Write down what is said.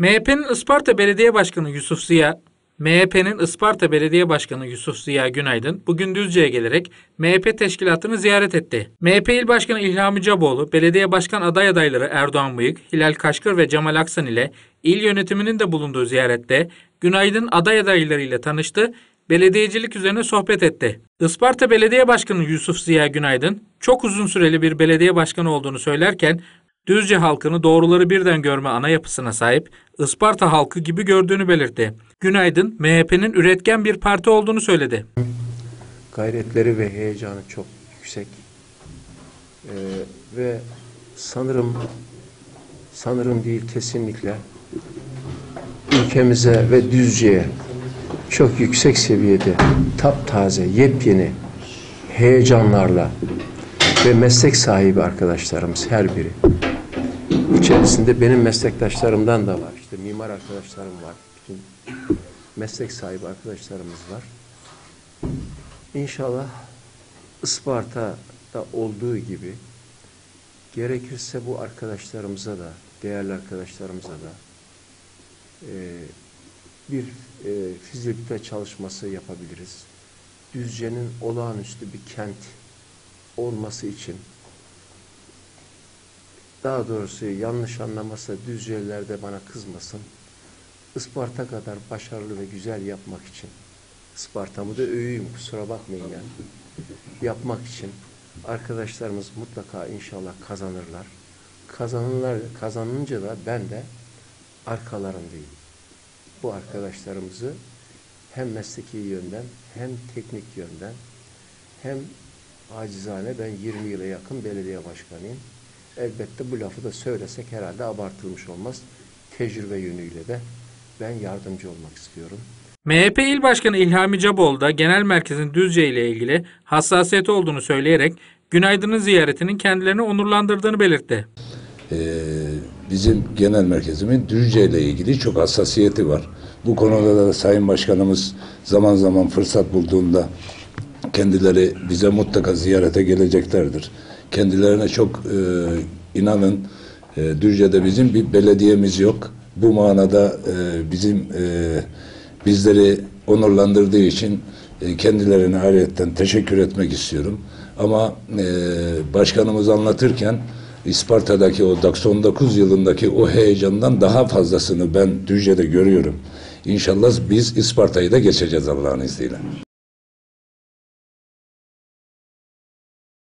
MHP'nin Isparta Belediye Başkanı Yusuf Ziya, MHP'nin Isparta Belediye Başkanı Yusuf Ziya Günaydın bugün Düzce'ye gelerek MHP teşkilatını ziyaret etti. MHP İl Başkanı İlhami Caboğlu, belediye başkan aday adayları Erdoğan Bıyık, Hilal Kaşkır ve Cemal Aksan ile il yönetiminin de bulunduğu ziyarette Günaydın aday adaylarıyla tanıştı, belediyecilik üzerine sohbet etti. Isparta Belediye Başkanı Yusuf Ziya Günaydın, çok uzun süreli bir belediye başkanı olduğunu söylerken Düzce halkını doğruları birden görme ana yapısına sahip Isparta halkı gibi gördüğünü belirtti. Günaydın, MHP'nin üretken bir parti olduğunu söyledi. Gayretleri ve heyecanı çok yüksek. Ee, ve sanırım sanırım değil kesinlikle ülkemize ve Düzce'ye çok yüksek seviyede taptaze, yepyeni heyecanlarla ve meslek sahibi arkadaşlarımız her biri. İçerisinde benim meslektaşlarımdan da var. İşte mimar arkadaşlarım var. Bütün meslek sahibi arkadaşlarımız var. İnşallah Isparta'da olduğu gibi gerekirse bu arkadaşlarımıza da, değerli arkadaşlarımıza da e, bir e, fizibilite çalışması yapabiliriz. Düzce'nin olağanüstü bir kent olması için daha doğrusu yanlış anlamasa Düzceliler de bana kızmasın. Isparta kadar başarılı ve güzel yapmak için Isparta'mı da öveyim kusura bakmayın yani. Yapmak için arkadaşlarımız mutlaka inşallah kazanırlar. Kazanırlar, kazanınca da ben de arkalarındayım. Bu arkadaşlarımızı hem mesleki yönden hem teknik yönden hem acizane ben 20 yıla yakın belediye başkanıyım. Elbette bu lafı da söylesek herhalde abartılmış olmaz. Tecrübe yönüyle de ben yardımcı olmak istiyorum. MHP İl Başkanı İlhami Caboğlu da genel merkezin Düzce ile ilgili hassasiyeti olduğunu söyleyerek Günaydın'ın ziyaretinin kendilerini onurlandırdığını belirtti. Ee, bizim genel merkezimin Düzce ile ilgili çok hassasiyeti var. Bu konuda da Sayın Başkanımız zaman zaman fırsat bulduğunda kendileri bize mutlaka ziyarete geleceklerdir. Kendilerine çok e, inanın e, Düzce'de bizim bir belediyemiz yok. Bu manada e, bizim e, bizleri onurlandırdığı için e, kendilerine ayrıyetten teşekkür etmek istiyorum. Ama e, başkanımız anlatırken İsparta'daki o 99 yılındaki o heyecandan daha fazlasını ben Düzce'de görüyorum. İnşallah biz İsparta'yı da geçeceğiz Allah'ın izniyle.